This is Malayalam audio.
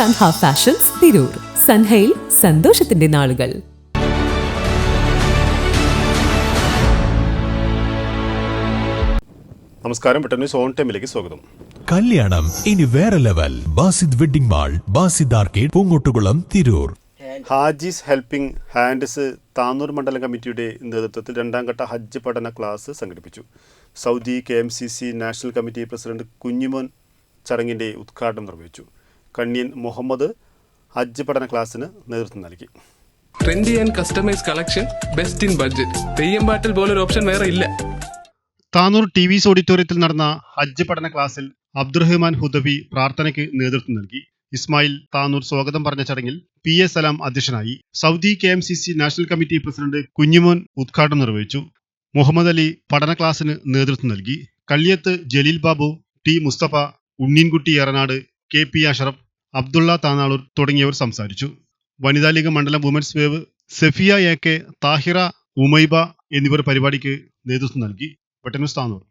സൻഹ ഫാഷൻസ് തിരൂർ സൻഹയിൽ സന്തോഷത്തിന്റെ നാളുകൾ നമസ്കാരം. പെട്ടെന്ന് ഓൺ ടൈമിലേക്ക് സ്വാഗതം. കല്യാണം. ഇനി വേറെ level Basid wedding mall Basid arcade Poongottukulam Tirur. Hajis helping hands Tanur മണ്ഡലം കമ്മിറ്റിയുടെ നേതൃത്വത്തിൽ രണ്ടാം ഘട്ട ഹജ്ജ് പഠന ക്ലാസ് സംഘടിപ്പിച്ചു. Saudi K M C C national committee president Kunjimon ചടങ്ങിന്റെ ഉദ്ഘാടനം നിർവഹിച്ചു. കണ്ണിയൻ മുഹമ്മദ് ഹജ്ജ് പഠന ക്ലാസ്സിന് നേതൃത്വം നൽകി. Trendy and customise collection best in budget Theyyam പാട്ടിൽ പോലൊരു ഓപ്ഷൻ വേറെ ഇല്ല. താനൂർ ടി വി ഓഡിറ്റോറിയത്തിൽ നടന്ന ഹജ്ജ് പഠന ക്ലാസ്സിൽ അബ്ദുറഹ്മാൻ ഹുദബി പ്രാർത്ഥനയ്ക്ക് നേതൃത്വം നൽകി. ഇസ്മായിൽ താനൂർ സ്വാഗതം പറഞ്ഞ ചടങ്ങിൽ പി എ സലാം അധ്യക്ഷനായി Saudi K M C C national committee president Kunjumon ഉദ്ഘാടനം നിർവഹിച്ചു. മുഹമ്മദ് അലി പഠന ക്ലാസ്സിന് നേതൃത്വം നൽകി. Kalliyath Jaleel Babu T Mustafa Unneenkutty Eranad K P Ashraf Abdulla Thanalur തുടങ്ങിയവർ സംസാരിച്ചു. വനിതാ ലീഗ് മണ്ഡലം women's wave Sefiya A K Thahira Umaiba എന്നിവർ പരിപാടിക്ക് നേതൃത്വം നൽകി. പെട്ടെന്ന് താനൂർ